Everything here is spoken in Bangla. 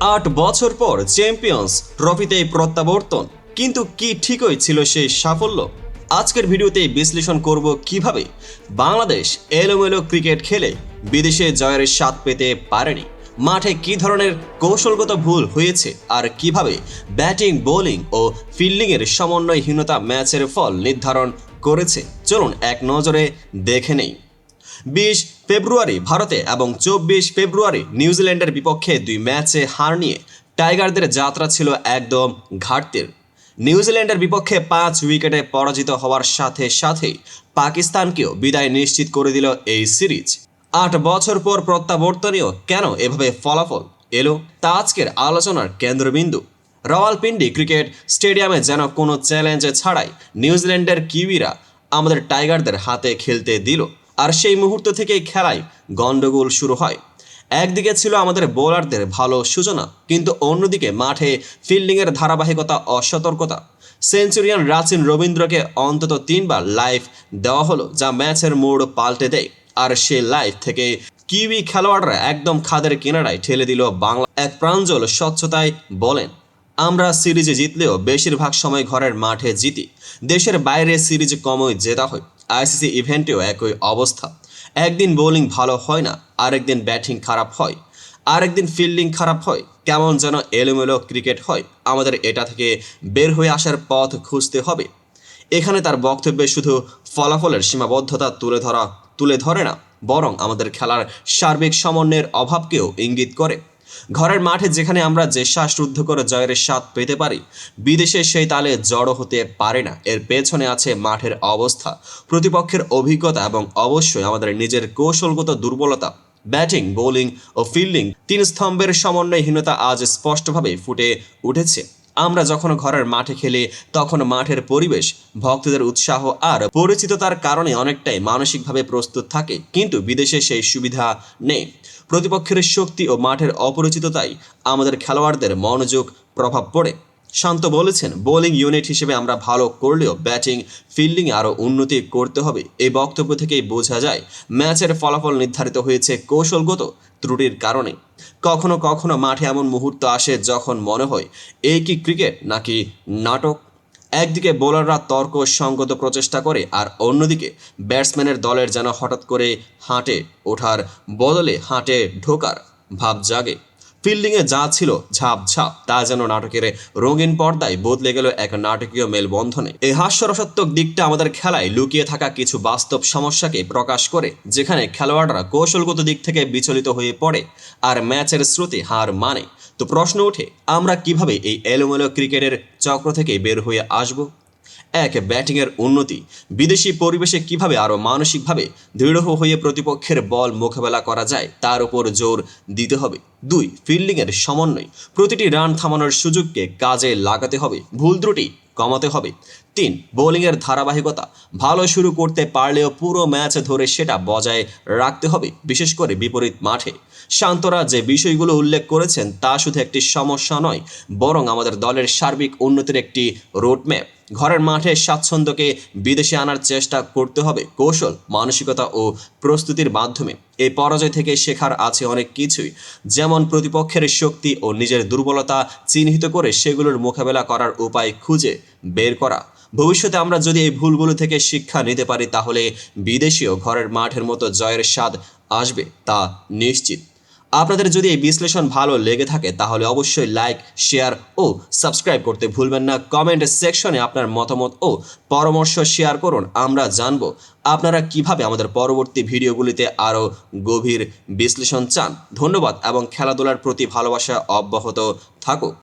আট বছর পর চ্যাম্পিয়ন্স ট্রফিতে প্রত্যাবর্তন। কিন্তু কি ঠিকই ছিল সেই সাফল্য? আজকের ভিডিওতে বিশ্লেষণ করব কীভাবে বাংলাদেশ এলোমেলো ক্রিকেট খেলে বিদেশে জয়ের স্বাদ পেতে পারেনি। মাঠে কি ধরনের কৌশলগত ভুল হয়েছে আর কীভাবে ব্যাটিং, বোলিং ও ফিল্ডিংয়ের সমন্বয়হীনতা ম্যাচের ফল নির্ধারণ করেছে? চলুন এক নজরে দেখে নেই। বিশ ফেব্রুয়ারি ভারতে এবং চব্বিশ ফেব্রুয়ারি নিউজিল্যান্ডের বিপক্ষে দুই ম্যাচে হার নিয়ে টাইগারদের যাত্রা ছিল একদম ঘাটতির। নিউজিল্যান্ডের বিপক্ষে পাঁচ উইকেটে পরাজিত হওয়ার সাথে সাথেই পাকিস্তানকেও বিদায় নিশ্চিত করে দিল এই সিরিজ। আট বছর পর প্রত্যাবর্তনীয় কেন এভাবে ফলাফল এলো তা আজকের আলোচনার কেন্দ্রবিন্দু। রাওয়ালপিন্ডি ক্রিকেট স্টেডিয়ামে যেন কোনো চ্যালেঞ্জ ছাড়াই নিউজিল্যান্ডের কিউইরা আমাদের টাইগারদের হাতে খেলতে দিল। আর সেই মুহূর্ত থেকেই খেলায় গন্ডগোল শুরু হয়। একদিকে ছিল আমাদের বোলারদের ভালো সূচনা, কিন্তু অন্যদিকে মাঠে ফিল্ডিংয়ের ধারাবাহিকতা অসতর্কতা সেঞ্চুরিয়ান রাচিন রবীন্দ্রকে অন্তত তিনবার লাইফ দেওয়া হলো, যা ম্যাচের মোড় পাল্টে দেয়। আর সে লাইফ থেকে কিউই খেলোয়াড়রা একদম খাদের কিনারায় ঠেলে দিল বাংলা। এক প্রাঞ্জল স্বচ্ছতায় বলেন, আমরা সিরিজে জিতলেও বেশিরভাগ সময় ঘরের মাঠে জিতি। দেশের বাইরে সিরিজ কমই জেতা হয়। আইসিসি ইভেন্টেও একই অবস্থা। একদিন বোলিং ভালো হয় না, আরেকদিন ব্যাটিং খারাপ হয়। আরেকদিন ফিল্ডিং খারাপ হয়, কেমন যেন এলোমেলো ক্রিকেট হয়। আমাদের এটা থেকে বের হয়ে আসার পথ খুঁজতে হবে। এখানে তার বক্তব্যে শুধু ফলাফলের সীমাবদ্ধতা তুলে ধরা, তুলে ধরে না, বরং আমাদের খেলার সার্বিক সমন্বয়ের অভাবকেও ইঙ্গিত করে। ঘরের মাঠে যেখানে আমরা যে শ্বাসরুদ্ধ করে জয়ের স্বাদ পেতে পারি, বিদেশে সেই তালে জড়ো হতে পারে না। এর পেছনে আছে মাঠের অবস্থা। প্রতিপক্ষের অভিজ্ঞতা এবং অবশ্যই আমাদের নিজের কৌশলগত দুর্বলতা, ব্যাটিং, বোলিং ও ফিল্ডিং, তিন স্তম্ভের সমন্বয়হীনতা আজ স্পষ্টভাবে ফুটে উঠেছে। আমরা যখন ঘরের মাঠে খেলি, তখন মাঠের পরিবেশ, ভক্তদের উৎসাহ আর পরিচিততার কারণে অনেকটাই মানসিকভাবে প্রস্তুত থাকে, কিন্তু বিদেশে সেই সুবিধা নেই। প্রতিপক্ষের শক্তি ও মাঠের অপরিচিততাই আমাদের খেলোয়াড়দের মনোযোগ প্রভাব পড়ে। শান্ত বলেছেন, বোলিং ইউনিট হিসেবে আমরা ভালো করলেও ব্যাটিং, ফিল্ডিং আরও উন্নতি করতে হবে। এই বক্তব্য থেকেই বোঝা যায়, ম্যাচের ফলাফল নির্ধারিত হয়েছে কৌশলগত ত্রুটির কারণে। কখনো কখনো মাঠে এমন মুহূর্ত আসে যখন মনে হয় এই কি ক্রিকেট নাকি নাটক? একদিকে বোলাররা তর্ক সঙ্গত প্রচেষ্টা করে, আর অন্যদিকে ব্যাটসম্যানের দলের যেন হঠাৎ করে হাঁটে ওঠার বদলে হাঁটে ঢোকার ভাব জাগে। ফিল্ডিংয়ে যা ছিল ঝাপ ঝাপ, তা যেন নাটকের রঙিন পর্দায় বদলে গেল এক নাটকীয় মেলবন্ধনে। এই হাস্যরসাত্মক দিকটা আমাদের খেলায় লুকিয়ে থাকা কিছু বাস্তব সমস্যাকে প্রকাশ করে, যেখানে খেলোয়াড়রা কৌশলগত দিক থেকে বিচলিত হয়ে পড়ে আর ম্যাচের শ্রুতি হার মানে। তো প্রশ্ন ওঠে, আমরা কীভাবে এই এলোমেলো ক্রিকেটের চক্র থেকে বের হয়ে আসব? এক ব্যাটিংয়ের উন্নতি। বিদেশি পরিবেশে কীভাবে আরও মানসিকভাবে দৃঢ় হয়ে প্রতিপক্ষের বল মোকাবেলা করা যায়, তার উপর জোর দিতে হবে। দুই ফিল্ডিংয়ের সমন্বয়। প্রতিটি রান থামানোর সুযোগকে কাজে লাগাতে হবে, ভুল ত্রুটি কমাতে হবে। তিন বোলিংয়ের ধারাবাহিকতা। ভালো শুরু করতে পারলেও পুরো ম্যাচ ধরে সেটা বজায় রাখতে হবে, বিশেষ করে বিপরীত মাঠে। শান্তরা যে বিষয়গুলো উল্লেখ করেছেন, তা শুধু একটি সমস্যা নয়, বরং আমাদের দলের সার্বিক উন্নতির একটি রোডম্যাপ ঘরের মাঠে স্বাচ্ছন্দ্যকে বিদেশে আনার চেষ্টা করতে হবে, কৌশল, মানসিকতা ও প্রস্তুতির মাধ্যমে। এই পরাজয় থেকে শেখার আছে অনেক কিছুই, যেমন প্রতিপক্ষের শক্তি ও নিজের দুর্বলতা চিহ্নিত করে সেগুলোর মোকাবেলা করার উপায় খুঁজে বের করা। ভবিষ্যতে আমরা যদি এই ভুলগুলো থেকে শিক্ষা নিতে পারি, তাহলে বিদেশিও ঘরের মাঠের মতো জয়ের স্বাদ আসবে, তা নিশ্চিত। আপনাদের যদি এই বিশ্লেষণ ভালো লেগে থাকে, তাহলে অবশ্যই লাইক শেয়ার ও সাবস্ক্রাইব করতে ভুলবেন না। কমেন্ট সেকশনে আপনার মতামত ও পরামর্শ শেয়ার করুন, আমরা জানব আপনারা কীভাবে আমাদের পরবর্তী ভিডিওগুলিতে আরও গভীর বিশ্লেষণ চান। ধন্যবাদ এবং খেলাধুলার প্রতি ভালোবাসা অব্যাহত থাকুক।